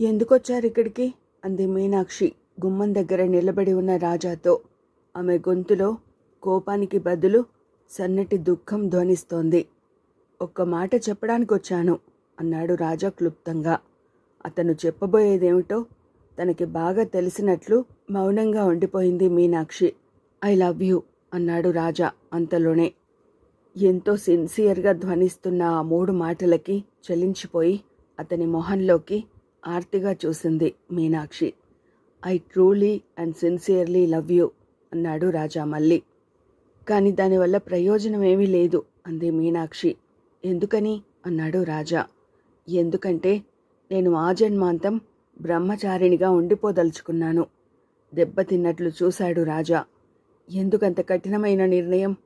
ఎందుకొచ్చారు ఇక్కడికి? అంది మీనాక్షి గుమ్మం దగ్గర నిలబడి ఉన్న రాజాతో. ఆమె గొంతులో కోపానికి బదులు సన్నటి దుఃఖం ధ్వనిస్తోంది. ఒక్క మాట చెప్పడానికి వచ్చాను అన్నాడు రాజా క్లుప్తంగా. అతను చెప్పబోయేదేమిటో తనకి బాగా తెలిసినట్లు మౌనంగా ఉండిపోయింది మీనాక్షి. ఐ లవ్ యూ అన్నాడు రాజా అంతలోనే. ఎంతో సిన్సియర్గా ధ్వనిస్తున్న ఆ మూడు మాటలకి చలించిపోయి అతని మొహంలోకి ఆర్తిగా చూసింది Meenakshi. I truly and sincerely love you అన్నాడు రాజా మళ్ళీ. కానీ దానివల్ల ప్రయోజనం ఏమీ లేదు అంది మీనాక్షి. ఎందుకని? అన్నాడు రాజా. ఎందుకంటే నేను ఆ బ్రహ్మచారిణిగా ఉండిపోదలుచుకున్నాను. దెబ్బతిన్నట్లు చూశాడు రాజా. ఎందుకంత కఠినమైన నిర్ణయం?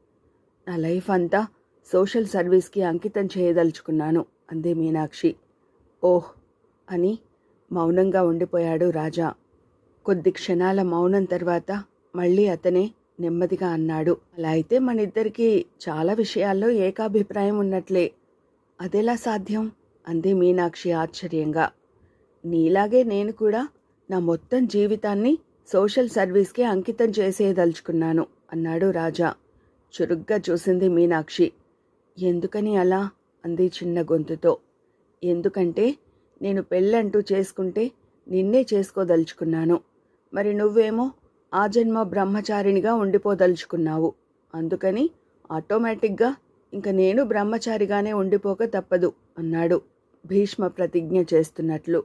నా లైఫ్ అంతా సోషల్ సర్వీస్కి అంకితం చేయదలుచుకున్నాను అంది మీనాక్షి. ఓహ్ అని మౌనంగా ఉండిపోయాడు రాజా. కొద్ది క్షణాల మౌనం తర్వాత మళ్ళీ అతనే నెమ్మదిగా అన్నాడు. అలా అయితే మన ఇద్దరికీ చాలా విషయాల్లో ఏకాభిప్రాయం ఉన్నట్లే. అదెలా సాధ్యం? అంది మీనాక్షి ఆశ్చర్యంగా. నీలాగే నేను కూడా నా మొత్తం జీవితాన్ని సోషల్ సర్వీస్కి అంకితం చేసేయదలుచుకున్నాను అన్నాడు రాజా. చురుగ్గా చూసింది మీనాక్షి. ఎందుకని అలా? అంది చిన్న గొంతుతో. ఎందుకంటే నేను పెళ్ళంటూ చేసుకుంటే నిన్నే చేసుకోదలుచుకున్నాను. మరి నువ్వేమో ఆ జన్మ బ్రహ్మచారినిగా ఉండిపోదలుచుకున్నావు. అందుకని ఆటోమేటిక్గా ఇంక నేను బ్రహ్మచారిగానే ఉండిపోక తప్పదు అన్నాడు భీష్మ ప్రతిజ్ఞ చేస్తున్నట్లు.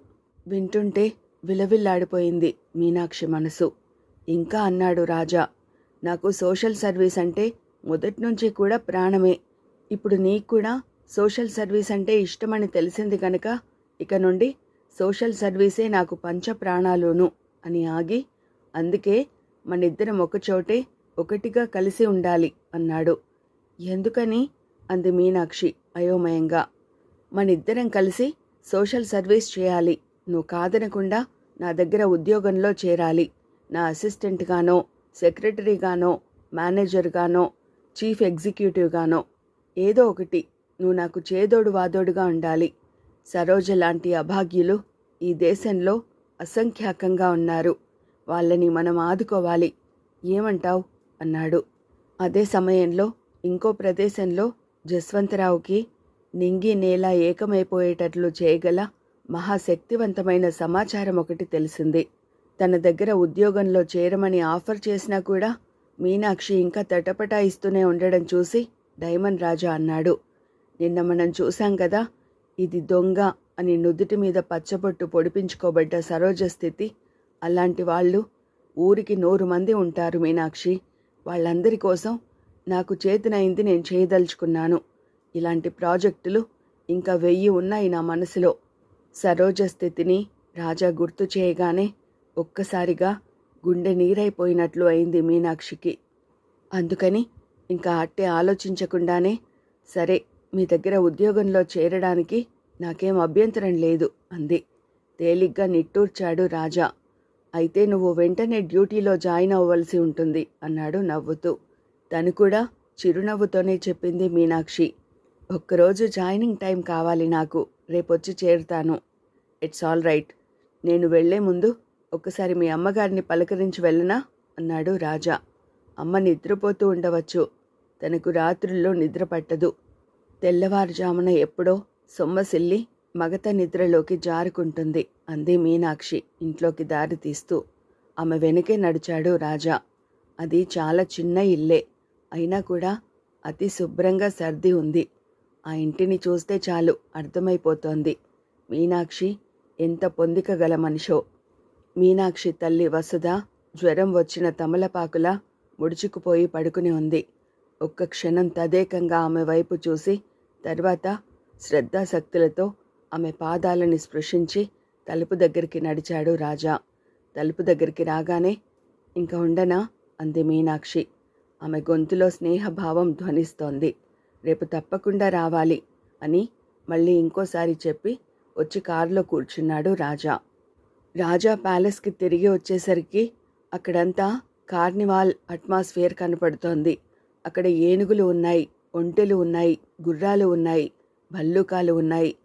వింటుంటే విలవిల్లాడిపోయింది మీనాక్షి మనసు. ఇంకా అన్నాడు రాజా నాకు సోషల్ సర్వీస్ అంటే మొదటి నుంచి కూడా ప్రాణమే. ఇప్పుడు నీకు కూడా సోషల్ సర్వీస్ అంటే ఇష్టమని తెలిసింది కనుక ఇక నుండి సోషల్ సర్వీసే నాకు పంచ ప్రాణాలును అని ఆగి అందుకే మనిద్దరం ఒకచోటే ఒకటిగా కలిసి ఉండాలి అన్నాడు. ఎందుకని? అంది మీనాక్షి అయోమయంగా. మనిద్దరం కలిసి సోషల్ సర్వీస్ చేయాలి. నువ్వు కాదనకుండా నా దగ్గర ఉద్యోగంలో చేరాలి. నా అసిస్టెంట్గానో సెక్రటరీగానో మేనేజర్గానో చీఫ్ ఎగ్జిక్యూటివ్గానో ఏదో ఒకటి. నువ్వు నాకు చేదోడు వాదోడుగా ఉండాలి. సరోజ లాంటి అభాగ్యులు ఈ దేశంలో అసంఖ్యాకంగా ఉన్నారు. వాళ్ళని మనం ఆదుకోవాలి. ఏమంటావ్? అన్నాడు. అదే సమయంలో ఇంకో ప్రదేశంలో జస్వంతరావుకి నింగి నేల ఏకమైపోయేటట్లు చేయగల మహాశక్తివంతమైన సమాచారం ఒకటి తెలిసింది. తన దగ్గర ఉద్యోగంలో చేరమని ఆఫర్ చేసినా కూడా మీనాక్షి ఇంకా తటపటాయిస్తూనే ఉండడం చూసి డైమండ్ రాజా అన్నాడు. నిన్న మనం చూశాం కదా ఇది దొంగ అని నుదుటి మీద పచ్చబొట్టు పొడిపించుకోబడ్డ సరోజ స్థితి. అలాంటి వాళ్ళు ఊరికి నూరు మంది ఉంటారు మీనాక్షి. వాళ్ళందరి కోసం నాకు చేతినైంది నేను చేయదలుచుకున్నాను. ఇలాంటి ప్రాజెక్టులు ఇంకా వెయ్యి ఉన్నాయి నా మనసులో. సరోజ స్థితిని రాజా గుర్తు చేయగానే ఒక్కసారిగా గుండె నీరైపోయినట్లు అయింది మీనాక్షికి. అందుకని ఇంకా అట్టే ఆలోచించకుండానే సరే మీ దగ్గర ఉద్యోగంలో చేరడానికి నాకేం అభ్యంతరం లేదు అంది. తేలిగ్గా నిట్టూర్చాడు రాజా. అయితే నువ్వు వెంటనే డ్యూటీలో జాయిన్ అవ్వవలసి ఉంటుంది అన్నాడు నవ్వుతూ. తను కూడా చిరునవ్వుతోనే చెప్పింది మీనాక్షి. ఒక్కరోజు జాయినింగ్ టైం కావాలి నాకు రేపొచ్చి చేరుతాను. It's all right. నేను వెళ్ళే ముందు ఒక్కసారి మీ అమ్మగారిని పలకరించి వెళ్ళనా? అన్నాడు రాజా. అమ్మ నిద్రపోతూ ఉండవచ్చు. తనకు రాత్రుల్లో నిద్ర పట్టదు. తెల్లవారుజామున ఎప్పుడో సొమ్మసిల్లి మగత నిద్రలోకి జారుకుంటుంది అంది మీనాక్షి ఇంట్లోకి దారి తీస్తూ. ఆమె వెనుకే నడిచాడు రాజా. అది చాలా చిన్న ఇల్లే. అయినా కూడా అతి శుభ్రంగా సర్ది ఉంది. ఆ ఇంటిని చూస్తే చాలు అర్థమైపోతోంది. మీనాక్షి ఎంత పొందిక గల మనిషో. మీనాక్షి తల్లి వసుధ జ్వరం వచ్చిన తమలపాకులా ముడుచుకుపోయి పడుకుని ఉంది. ఒక్క క్షణం తదేకంగా ఆమె వైపు చూసి తర్వాత శ్రద్ధాశక్తులతో ఆమె పాదాలని స్పృశించి తలుపు దగ్గరికి నడిచాడు రాజా. తలుపు దగ్గరికి రాగానే ఇంకా ఉండనా? అంది మీనాక్షి. ఆమె గొంతులో స్నేహభావం ధ్వనిస్తోంది. రేపు తప్పకుండా రావాలి అని మళ్ళీ ఇంకోసారి చెప్పి వచ్చి కారులో కూర్చున్నాడు రాజా. రాజా ప్యాలెస్కి తిరిగి వచ్చేసరికి అక్కడంతా కార్నివాల్ అట్మాస్ఫియర్ కనపడుతోంది. అక్కడ ఏనుగులు ఉన్నాయి ఒంటెలు ఉన్నాయి గుర్రాలు ఉన్నాయి భల్లూకాలు ఉన్నాయి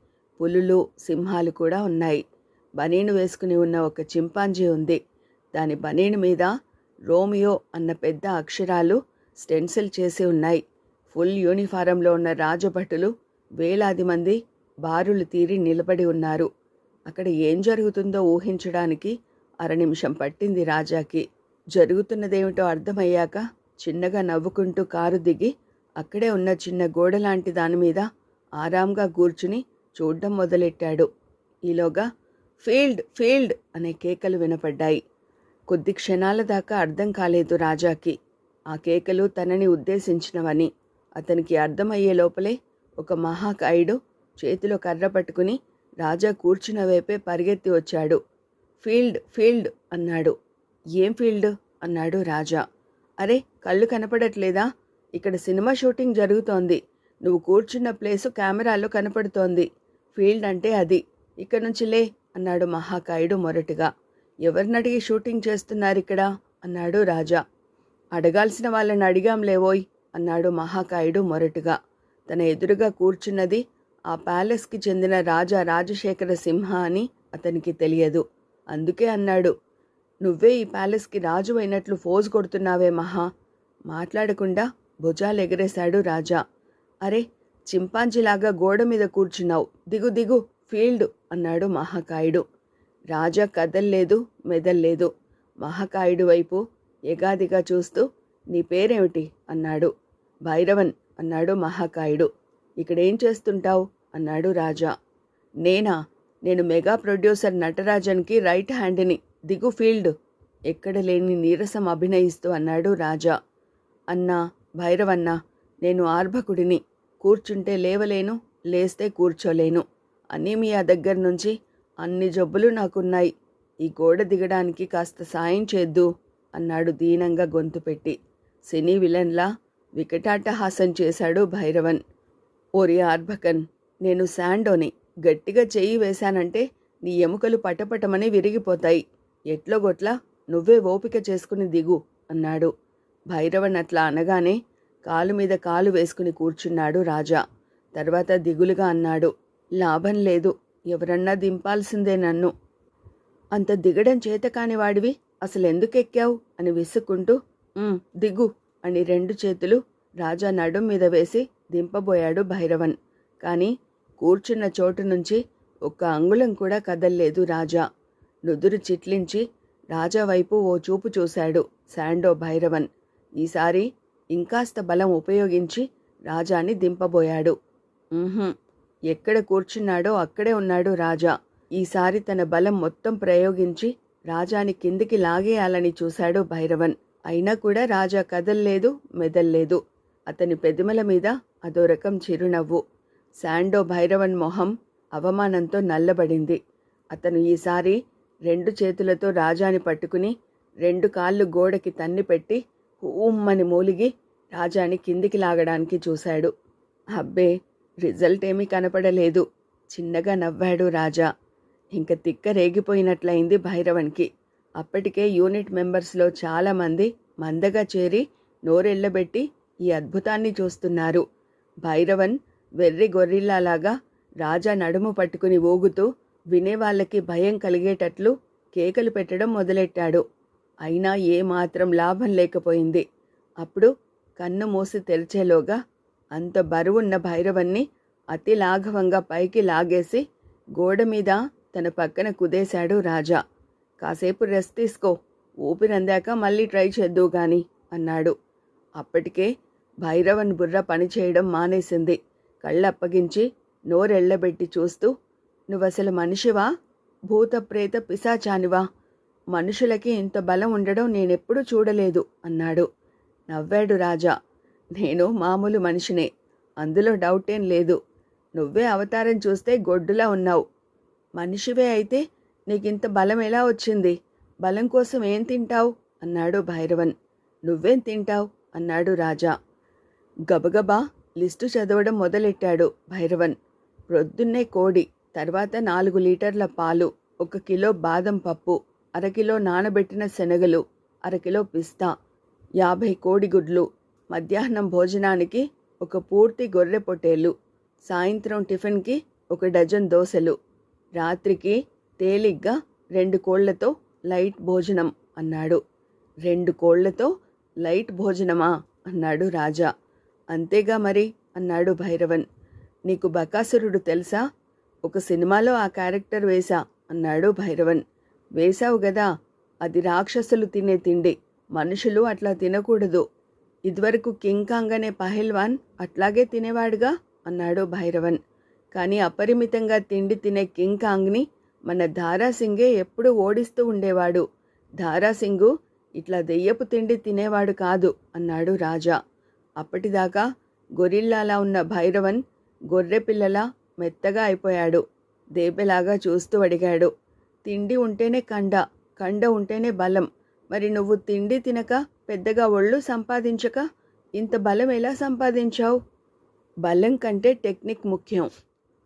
పులులు సింహాలు కూడా ఉన్నాయి. బనీను వేసుకుని ఉన్న ఒక చింపాంజీ ఉంది. దాని బనీను మీద రోమియో అన్న పెద్ద అక్షరాలు స్టెన్సిల్ చేసి ఉన్నాయి. ఫుల్ యూనిఫారంలో ఉన్న రాజభటులు వేలాది మంది బారులు తీరి నిలబడి ఉన్నారు. అక్కడ ఏం జరుగుతుందో ఊహించడానికి అర నిమిషం పట్టింది రాజాకి. జరుగుతున్నదేమిటో అర్థమయ్యాక చిన్నగా నవ్వుకుంటూ కారు దిగి అక్కడే ఉన్న చిన్న గోడ లాంటి దాని మీద ఆరాంగా కూర్చుని చూడ్డం మొదలెట్టాడు. ఈలోగా ఫీల్డ్ ఫీల్డ్ అనే కేకలు వినపడ్డాయి. కొద్ది క్షణాల దాకా అర్థం కాలేదు రాజాకి. ఆ కేకలు తనని ఉద్దేశించినవని అతనికి అర్థమయ్యే లోపలే ఒక మహాకాయుడు చేతిలో కర్ర పట్టుకుని రాజా కూర్చున్న వైపే పరిగెత్తి వచ్చాడు. ఫీల్డ్ ఫీల్డ్ అన్నాడు. ఏం ఫీల్డ్? అన్నాడు రాజా. అరే కళ్ళు కనపడట్లేదా? ఇక్కడ సినిమా షూటింగ్ జరుగుతోంది. నువ్వు కూర్చున్న ప్లేసు కెమెరాలో కనపడుతోంది. ఫీల్డ్ అంటే అది. ఇక్కడ నుంచి లే అన్నాడు మహాకాయుడు మొరటుగా. ఎవరినడిగి షూటింగ్ చేస్తున్నారు ఇక్కడ అన్నాడు రాజా. అడగాల్సిన వాళ్ళని అడిగాంలేవోయ్ అన్నాడు మహాకాయుడు మొరటుగా. తన ఎదురుగా కూర్చున్నది ఆ ప్యాలెస్కి చెందిన రాజా రాజశేఖర సింహ అని అతనికి తెలియదు. అందుకే అన్నాడు నువ్వే ఈ ప్యాలెస్కి రాజు అయినట్లు ఫోజు కొడుతున్నావే మహా. మాట్లాడకుండా భుజాలు ఎగరేశాడు రాజా. అరే చింపాంజీలాగా గోడ మీద కూర్చున్నావు. దిగు దిగు ఫీల్డ్ అన్నాడు మహాకాయుడు. రాజా కదల్లేదు మెదల్లేదు. మహాకాయుడు వైపు ఎగాదిగా చూస్తూ నీ పేరేమిటి? అన్నాడు. భైరవన్ అన్నాడు మహాకాయుడు. ఇక్కడేం చేస్తుంటావు? అన్నాడు రాజా. నేనా? నేను మెగా ప్రొడ్యూసర్ నటరాజన్కి రైట్ హ్యాండ్ని దిగు ఫీల్డ్. ఎక్కడ లేని నీరసం అభినయిస్తూ అన్నాడు రాజా. అన్నా భైరవన్నా నేను ఆర్భకుడిని. కూర్చుంటే లేవలేను లేస్తే కూర్చోలేను అనీమియా దగ్గర నుంచి అన్ని జబ్బులు నాకున్నాయి. ఈ గోడ దిగడానికి కాస్త సాయం చేద్దు అన్నాడు దీనంగా గొంతు పెట్టి. సినీ విలన్లా వికటాటహాసం చేశాడు భైరవన్. ఓరి ఆర్భకన్ నేను శాండోని. గట్టిగా చెయ్యి వేశానంటే నీ ఎముకలు పటపటమని విరిగిపోతాయి. ఎట్లో గొట్లా నువ్వే ఓపిక చేసుకుని దిగు అన్నాడు. భైరవన్ అట్లా అనగానే కాలు మీద కాలు వేసుకుని కూర్చున్నాడు రాజా. తర్వాత దిగులుగా అన్నాడు లాభం లేదు ఎవరన్నా దింపాల్సిందే నన్ను. అంత దిగడం చేత వాడివి అసలెందుకెక్కావు అని విసుక్కుంటూ దిగు అని రెండు చేతులు రాజా నడుం మీద వేసి దింపబోయాడు భైరవన్. కానీ కూర్చున్న చోటు నుంచి ఒక్క అంగుళం కూడా కదల్లేదు రాజా. నుదురు చిట్లించి రాజా వైపు ఓ చూపు చూశాడు శాండో భైరవన్. ఈసారి ఇంకాస్త బలం ఉపయోగించి రాజాని దింపబోయాడు. ఎక్కడ కూర్చున్నాడో అక్కడే ఉన్నాడు రాజా. ఈసారి తన బలం మొత్తం ప్రయోగించి రాజాని కిందికి లాగేయాలని చూశాడు భైరవన్. అయినా కూడా రాజా కదల్లేదు మెదల్లేదు. అతని పెదిమల మీద అదో రకం చిరునవ్వు. శాండో భైరవన్ మొహం అవమానంతో నల్లబడింది. అతను ఈసారి రెండు చేతులతో రాజాని పట్టుకుని రెండు కాళ్ళు గోడకి తన్ని పెట్టి ఉమ్మని మూలిగి రాజాని కిందికి లాగడానికి చూశాడు. అబ్బే రిజల్ట్ ఏమీ కనపడలేదు. చిన్నగా నవ్వాడు రాజా. ఇంక తిక్క రేగిపోయినట్లయింది భైరవన్కి. అప్పటికే యూనిట్ మెంబర్స్లో చాలామంది మందగా చేరి నోరెళ్ళబెట్టి ఈ అద్భుతాన్ని చూస్తున్నారు. భైరవన్ వెర్రి గొర్రిల్లాలాగా రాజా నడుము పట్టుకుని ఊగుతూ వినేవాళ్ళకి భయం కలిగేటట్లు కేకలు పెట్టడం మొదలెట్టాడు. అయినా ఏమాత్రం లాభం లేకపోయింది. అప్పుడు కన్ను మూసి తెరిచేలోగా అంత బరువున్న భైరవన్ని అతి లాఘవంగా పైకి లాగేసి గోడ మీద తన పక్కన కుదేశాడు రాజా. కాసేపు రెస్ట్ తీసుకో ఊపిరందాక మళ్ళీ ట్రై చేద్దు గాని అన్నాడు. అప్పటికే భైరవన్ బుర్ర పనిచేయడం మానేసింది. కళ్ళప్పగించి నోరెళ్ళబెట్టి చూస్తూ నువ్వసలు మనిషివా? భూత ప్రేత పిశాచానివా? మనుషులకి ఇంత బలం ఉండడం నేనెప్పుడూ చూడలేదు అన్నాడు. నవ్వాడు రాజా. నేను మామూలు మనిషినే. అందులో డౌటేం లేదు. నువ్వే అవతారం చూస్తే గొడ్డులా ఉన్నావు. మనిషివే అయితే నీకింత బలం ఎలా వచ్చింది? బలం కోసం ఏం తింటావు? అన్నాడు భైరవన్. నువ్వేం తింటావు? అన్నాడు రాజా. గబగబా లిస్టు చదవడం మొదలెట్టాడు భైరవన్. ప్రొద్దున్నే కోడి. తర్వాత నాలుగు లీటర్ల పాలు ఒక కిలో బాదం పప్పు అరకిలో నానబెట్టిన శనగలు అరకిలో పిస్తా యాభై కోడిగుడ్లు. మధ్యాహ్నం భోజనానికి ఒక పూర్తి గొర్రె పొట్టేలు సాయంత్రం టిఫిన్కి ఒక డజన్ దోశలు రాత్రికి తేలిగ్గా రెండు కోళ్ళతో లైట్ భోజనం అన్నాడు. రెండు కోళ్ళతో లైట్ భోజనమా? అన్నాడు రాజా. అంతేగా మరి? అన్నాడు భైరవన్. నీకు బకాసురుడు తెలుసా? ఒక సినిమాలో ఆ క్యారెక్టర్ వేశా అన్నాడు భైరవన్. వేశావు గదా అది రాక్షసులు తినే తిండి మనుషులు అట్లా తినకూడదు. ఇదివరకు కింగ్ కాంగ్ అనే పహల్వాన్ అట్లాగే తినేవాడుగా అన్నాడు భైరవన్. కానీ అపరిమితంగా తిండి తినే కింగ్ కాంగ్ని మన దారాసింగే ఎప్పుడూ ఓడిస్తూ ఉండేవాడు. ధారాసింగు ఇట్లా దెయ్యపు తిండి తినేవాడు కాదు అన్నాడు రాజా. అప్పటిదాకా గొరిల్లాలా ఉన్న భైరవన్ గొర్రెపిల్లలా మెత్తగా అయిపోయాడు. దేబెలాగా చూస్తూ అడిగాడు. తిండి ఉంటేనే కండ కండ ఉంటేనే బలం. మరి నువ్వు తిండి తినక పెద్దగా ఒళ్ళు సంపాదించక ఇంత బలం ఎలా సంపాదించావు? బలం కంటే టెక్నిక్ ముఖ్యం.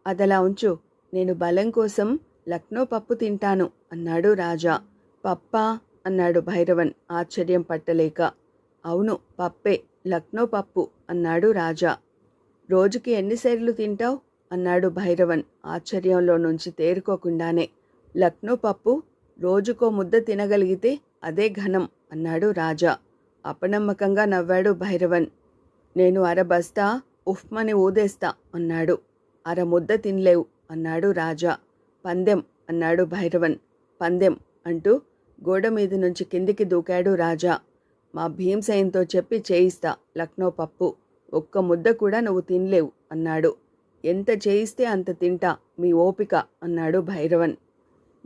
అదలా ఉంచు. నేను బలం కోసం లక్నో పప్పు తింటాను అన్నాడు రాజా. పప్పా? అన్నాడు భైరవన్ ఆశ్చర్యం పట్టలేక. అవును పప్పే. లక్నో పప్పు అన్నాడు రాజా. రోజుకి ఎన్నిసార్లు తింటావు? అన్నాడు భైరవన్ ఆశ్చర్యంలో నుంచి తేరుకోకుండానే. లక్నో పప్పు రోజుకో ముద్ద తినగలిగితే అదే ఘనం అన్నాడు రాజా. అపనమ్మకంగా నవ్వాడు భైరవన్. నేను అర బస్తా ఉఫ్మని ఊదేస్తా అన్నాడు. అర ముద్ద తినలేవు అన్నాడు రాజా. పందెం అన్నాడు భైరవన్. పందెం అంటూ గోడ మీద నుంచి కిందికి దూకాడు రాజా. మా భీమసేన్తో చెప్పి చేయిస్తా లక్నో పప్పు. ఒక్క ముద్ద కూడా నువ్వు తినలేవు అన్నాడు. ఎంత చేయిస్తే అంత తింటా మీ ఓపిక అన్నాడు భైరవన్.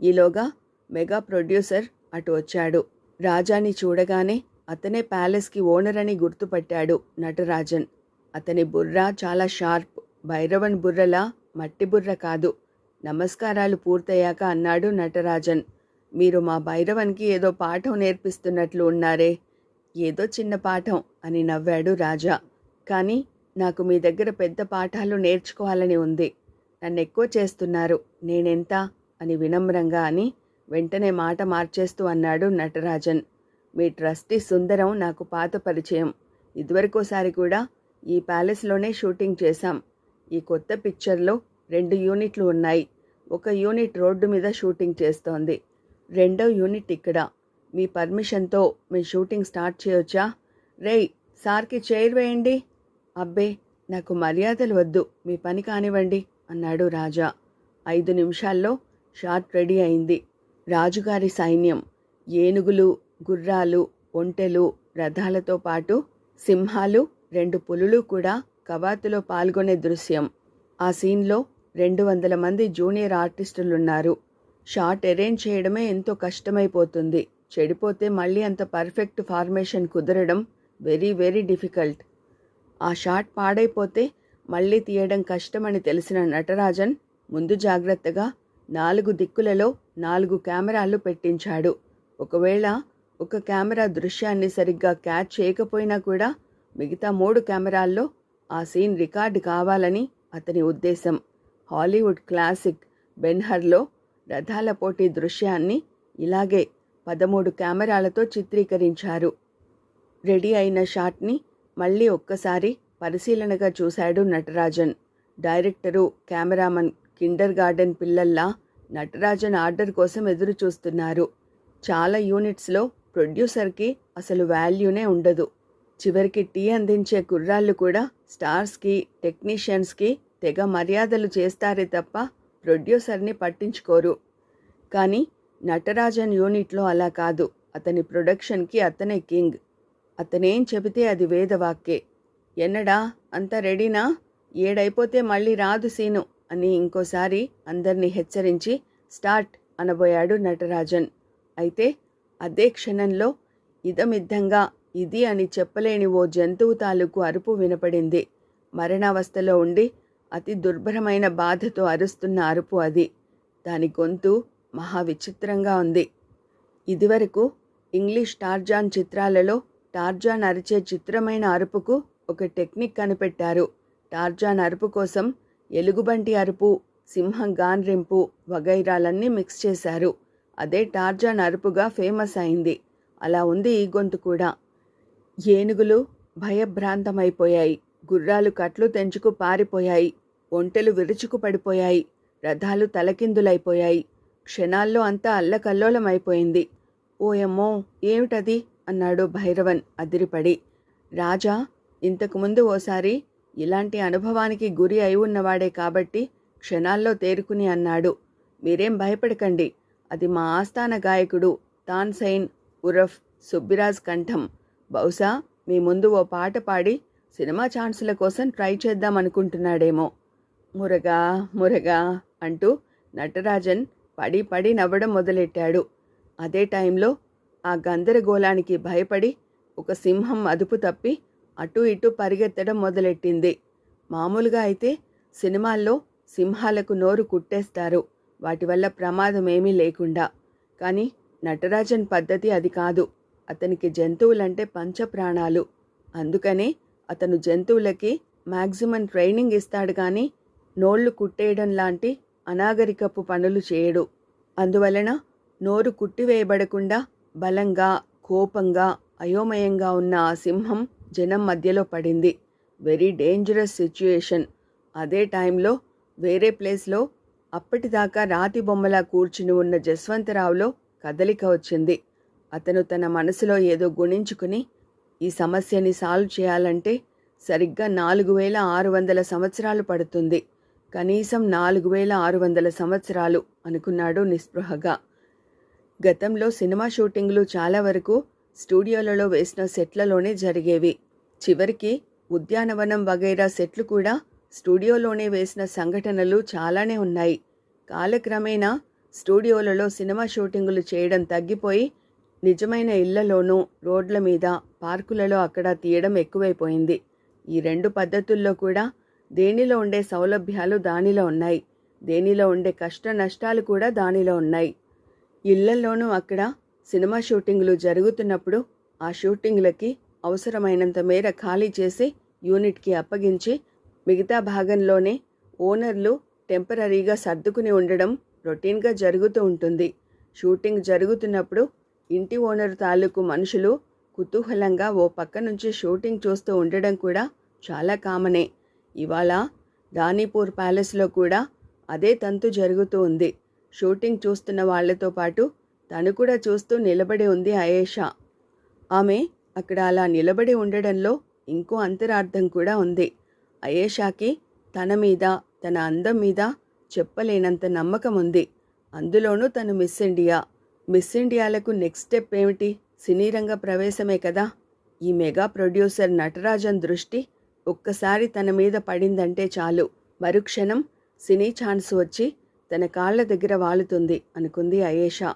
ఈలోగా మెగా ప్రొడ్యూసర్ అటు వచ్చాడు. రాజాని చూడగానే అతనే ప్యాలెస్కి ఓనర్ అని గుర్తుపట్టాడు నటరాజన్. అతని బుర్ర చాలా షార్ప్ భైరవన్ బుర్రలా మట్టి బుర్ర కాదు. నమస్కారాలు పూర్తయ్యాక అన్నాడు నటరాజన్. మీరు మా భైరవన్కి ఏదో పాఠం నేర్పిస్తున్నట్లు ఉన్నారే. ఏదో చిన్న పాఠం అని నవ్వాడు రాజా. కానీ నాకు మీ దగ్గర పెద్ద పాఠాలు నేర్చుకోవాలని ఉంది. నన్ను ఎక్కువ చేస్తున్నారు. నేనెంత? అని వినమ్రంగా అని వెంటనే మాట మార్చేస్తూ అన్నాడు నటరాజన్. మీ ట్రస్టీ సుందరం నాకు పాత పరిచయం. ఇదివరకోసారి కూడా ఈ ప్యాలెస్లోనే షూటింగ్ చేశాం. ఈ కొత్త పిక్చర్లో రెండు యూనిట్లు ఉన్నాయి. ఒక యూనిట్ రోడ్డు మీద షూటింగ్ చేస్తోంది. రెండో యూనిట్ ఇక్కడ. మీ పర్మిషన్తో మీ షూటింగ్ స్టార్ట్ చేయొచ్చా? రేయ్ సార్కి చైర్ వేయండి. అబ్బే నాకు మర్యాదలు వద్దు మీ పని కానివ్వండి అన్నాడు రాజా. ఐదు నిమిషాల్లో షాట్ రెడీ అయింది. రాజుగారి సైన్యం ఏనుగులు గుర్రాలు ఒంటెలు రథాలతో పాటు సింహాలు రెండు పులులు కూడా కవాతులో పాల్గొనే దృశ్యం. ఆ సీన్లో రెండు వందల మంది జూనియర్ ఆర్టిస్టులున్నారు. షాట్ అరేంజ్ చేయడమే ఎంతో కష్టమైపోతుంది. చెడిపోతే మళ్ళీ అంత పర్ఫెక్ట్ ఫార్మేషన్ కుదరడం వెరీ వెరీ డిఫికల్ట్. ఆ షాట్ పాడైపోతే మళ్ళీ తీయడం కష్టమని తెలిసిన నటరాజన్ ముందు జాగ్రత్తగా నాలుగు దిక్కులలో నాలుగు కెమెరాలు పెట్టించాడు. ఒకవేళ ఒక కెమెరా దృశ్యాన్ని సరిగ్గా క్యాచ్ చేయకపోయినా కూడా మిగతా మూడు కెమెరాల్లో ఆ సీన్ రికార్డు కావాలని అతని ఉద్దేశం. హాలీవుడ్ క్లాసిక్ బెన్హర్లో రథాల పోటీ దృశ్యాన్ని ఇలాగే పదమూడు కెమెరాలతో చిత్రీకరించారు. రెడీ అయిన షాట్ని మళ్ళీ ఒక్కసారి పరిశీలనగా చూశాడు Natarajan. Director cameraman kindergarten పిల్లల్లా నటరాజన్ ఆర్డర్ కోసం ఎదురు చూస్తున్నారు. చాలా యూనిట్స్లో ప్రొడ్యూసర్కి అసలు వాల్యూనే ఉండదు. చివరికి టీ అందించే కుర్రాళ్ళు కూడా స్టార్స్కి టెక్నీషియన్స్కి తెగ మర్యాదలు చేస్తారే తప్ప ప్రొడ్యూసర్ని పట్టించుకోరు. కానీ నటరాజన్ యూనిట్లో అలా కాదు. అతని ప్రొడక్షన్కి అతనే కింగ్. అతనేం చెబితే అది వేదవాక్యే ఎన్నడా? అంతా రెడీనా? ఏడైపోతే మళ్ళీ రాదు సీను అని ఇంకోసారి అందరినీ హెచ్చరించి స్టార్ట్ అనబోయాడు నటరాజన్. అయితే అదే క్షణంలో ఇదమిద్దంగా ఇది అని చెప్పలేని ఓ జంతువు తాలూకు అరుపు వినపడింది. మరణావస్థలో ఉండి అతి దుర్భరమైన బాధతో అరుస్తున్న అరుపు అది. దాని గొంతు మహా విచిత్రంగా ఉంది. ఇదివరకు ఇంగ్లీష్ టార్జాన్ చిత్రాలలో టార్జాన్ అరిచే చిత్రమైన అరుపుకు ఒక టెక్నిక్ కనిపెట్టారు. టార్జాన్ అరుపు కోసం ఎలుగుబంటి అరుపు సింహం గాన్రింపు వగైరాలన్నీ మిక్స్ చేశారు. అదే టార్జాన్ అరుపుగా ఫేమస్ అయింది. అలా ఉంది ఈ గొంతు కూడా. ఏనుగులు భయభ్రాంతమైపోయాయి. గుర్రాలు కట్లు తెంచుకు పారిపోయాయి. ఒంటెలు విరుచుకు పడిపోయాయి. రథాలు తలకిందులైపోయాయి. క్షణాల్లో అంతా అల్లకల్లోలమైపోయింది. ఓయమ్మో ఏమిటది? అన్నాడు భైరవన్ అదిరిపడి. రాజా ఇంతకుముందు ఓసారి ఇలాంటి అనుభవానికి గురి అయి ఉన్నవాడే కాబట్టి క్షణాల్లో తేరుకుని అన్నాడు. మీరేం భయపడకండి. అది మా ఆస్థాన గాయకుడు తాన్సైన్ ఉరఫ్ సుబ్బిరాజ్ కంఠం. బహుశా మీ ముందు ఓ పాట పాడి సినిమా ఛాన్సుల కోసం ట్రై చేద్దాం అనుకుంటున్నాడేమో. మురగా మురగా అంటూ నటరాజన్ పడి పడి నవ్వడం మొదలెట్టాడు. అదే టైంలో ఆ గందరగోళానికి భయపడి ఒక సింహం అదుపు తప్పి అటు ఇటు పరిగెత్తడం మొదలెట్టింది. మామూలుగా అయితే సినిమాల్లో సింహాలకు నోరు కుట్టేస్తారు. వాటి వల్ల ప్రమాదం ఏమీ లేకుండా. కానీ నటరాజన్ పద్ధతి అది కాదు. అతనికి జంతువులంటే పంచప్రాణాలు. అందుకనే అతను జంతువులకి మ్యాక్సిమం ట్రైనింగ్ ఇస్తాడు కానీ నోళ్ళు కుట్టేయడం లాంటి అనాగరికపు పనులు చేయడు. అందువలన నోరు కుట్టివేయబడకుండా బలంగా కోపంగా అయోమయంగా ఉన్న ఆ సింహం జనం మధ్యలో పడింది. వెరీ డేంజరస్ సిచ్యుయేషన్ అదే టైంలో వేరే ప్లేస్లో అప్పటిదాకా రాతి బొమ్మలా కూర్చుని ఉన్న జస్వంతరావులో కదలిక వచ్చింది. అతను తన మనసులో ఏదో గుణించుకుని ఈ సమస్యని సాల్వ్ చేయాలంటే సరిగ్గా నాలుగు వేల ఆరు వందల సంవత్సరాలు పడుతుంది. కనీసం నాలుగు వేల ఆరు వందల సంవత్సరాలు అనుకున్నాడు నిస్పృహగా. గతంలో సినిమా షూటింగ్లు చాలా వరకు స్టూడియోలలో వేసిన సెట్లలోనే జరిగేవి. చివరికి ఉద్యానవనం వగైరా సెట్లు కూడా స్టూడియోలోనే వేసిన సంఘటనలు చాలానే ఉన్నాయి. కాలక్రమేణా స్టూడియోలలో సినిమా షూటింగులు చేయడం తగ్గిపోయి నిజమైన ఇళ్ళలోనూ రోడ్ల మీద పార్కులలో అక్కడ తీయడం ఎక్కువైపోయింది. ఈ రెండు పద్ధతుల్లో కూడా దేనిలో ఉండే సౌలభ్యాలు దానిలో ఉన్నాయి. దేనిలో ఉండే కష్ట నష్టాలు కూడా దానిలో ఉన్నాయి. ఇళ్ళలోనూ అక్కడ సినిమా షూటింగ్లు జరుగుతున్నప్పుడు ఆ షూటింగ్లకి అవసరమైనంత మేర ఖాళీ చేసి యూనిట్కి అప్పగించి మిగతా భాగంలోనే ఓనర్లు టెంపరీగా సర్దుకుని ఉండడం రొటీన్గా జరుగుతూ ఉంటుంది. షూటింగ్ జరుగుతున్నప్పుడు ఇంటి ఓనర్ తాలూకు మనుషులు కుతూహలంగా ఓ పక్క నుంచి షూటింగ్ చూస్తూ ఉండడం కూడా చాలా కామనే. ఇవాళ దానీపూర్ ప్యాలెస్లో కూడా అదే తంతు జరుగుతూ ఉంది. షూటింగ్ చూస్తున్న వాళ్ళతో పాటు తను కూడా చూస్తూ నిలబడి ఉంది అయేషా ఆమె అక్కడ అలా నిలబడి ఉండడంలో ఇంకో అంతరార్థం కూడా ఉంది. అయేషాకి తన మీద తన అందం మీద చెప్పలేనంత నమ్మకం ఉంది. అందులోనూ తను మిస్ ఇండియా. మిస్ ఇండియాలకు నెక్స్ట్ స్టెప్ ఏమిటి? సినీ రంగ ప్రవేశమే కదా. ఈ మెగా ప్రొడ్యూసర్ నటరాజన్ దృష్టి ఒక్కసారి తన మీద పడిందంటే చాలు. మరుక్షణం సినీ ఛాన్స్ వచ్చి తన కాళ్ళ దగ్గర వాలుతుంది అనుకుంది అయేషా.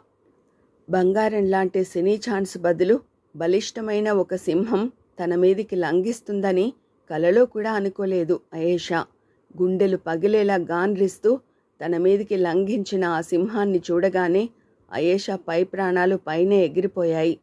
బంగారం లాంటి సినీ ఛాన్స్ బదులు బలిష్టమైన ఒక సింహం తన మీదికి లంఘిస్తుందని కలలో కూడా అనుకోలేదు అయేషా. గుండెలు పగిలేలా గాన్రిస్తూ తన మీదికి లంఘించిన ఆ సింహాన్ని చూడగానే అయేషా పై ప్రాణాలు పైనే ఎగిరిపోయాయి.